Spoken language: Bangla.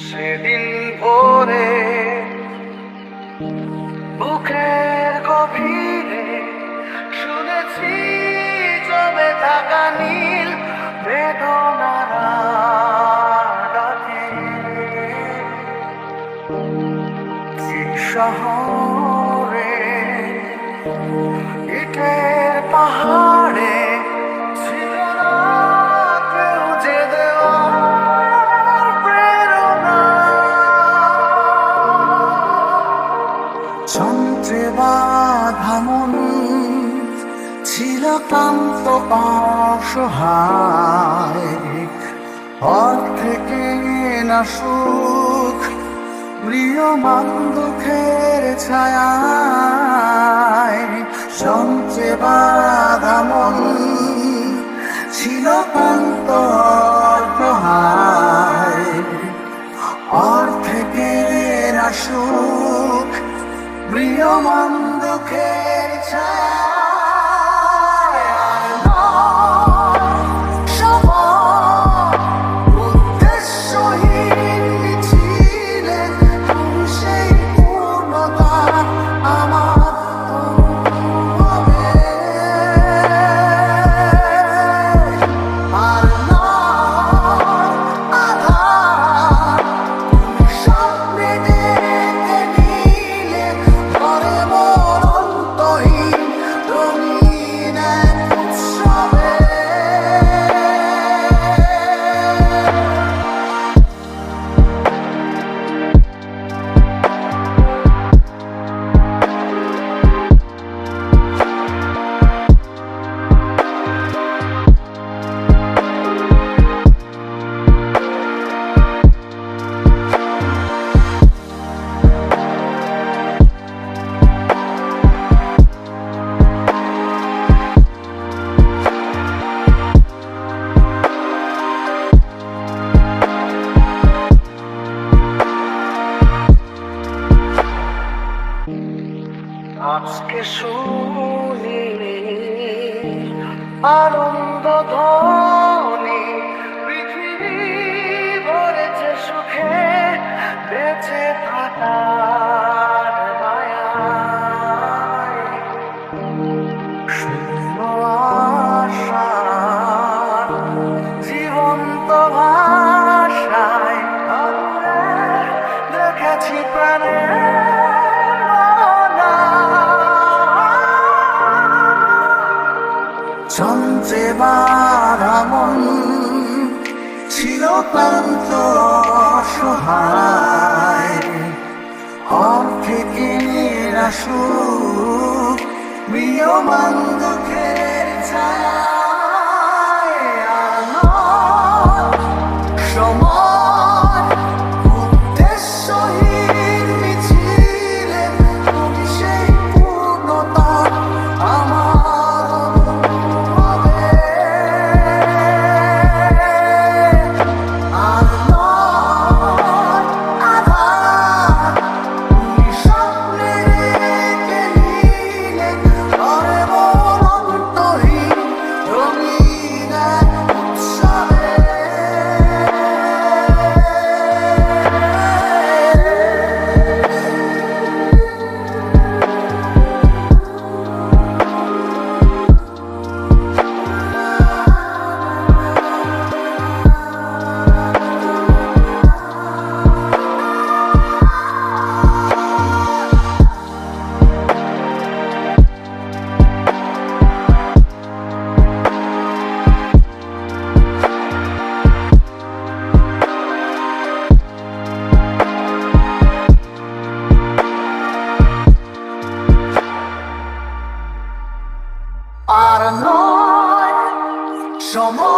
সেদিন ভোরে বুকের গভীরে শুনেছি জমে থাকা নীল কি শহরে ইটের পাহাড়ে যন্ত্রে বাধা মন ছিল অসহায়। সুখ প্রিয়মান দুঃখের ছায় সঞ্চে বাধা প্রিয়মান দুঃখের ছায়ায় আনন্দ ধনে পৃথিবী ভরেছে সুখে বেঁচে থাকার যন্ত্রে বারামন ছিল ক্লান্ত অসহায়। অর্থে কিনে সুখ প্রিয়মান দুঃখের ছায়ায় Арнольд, чому?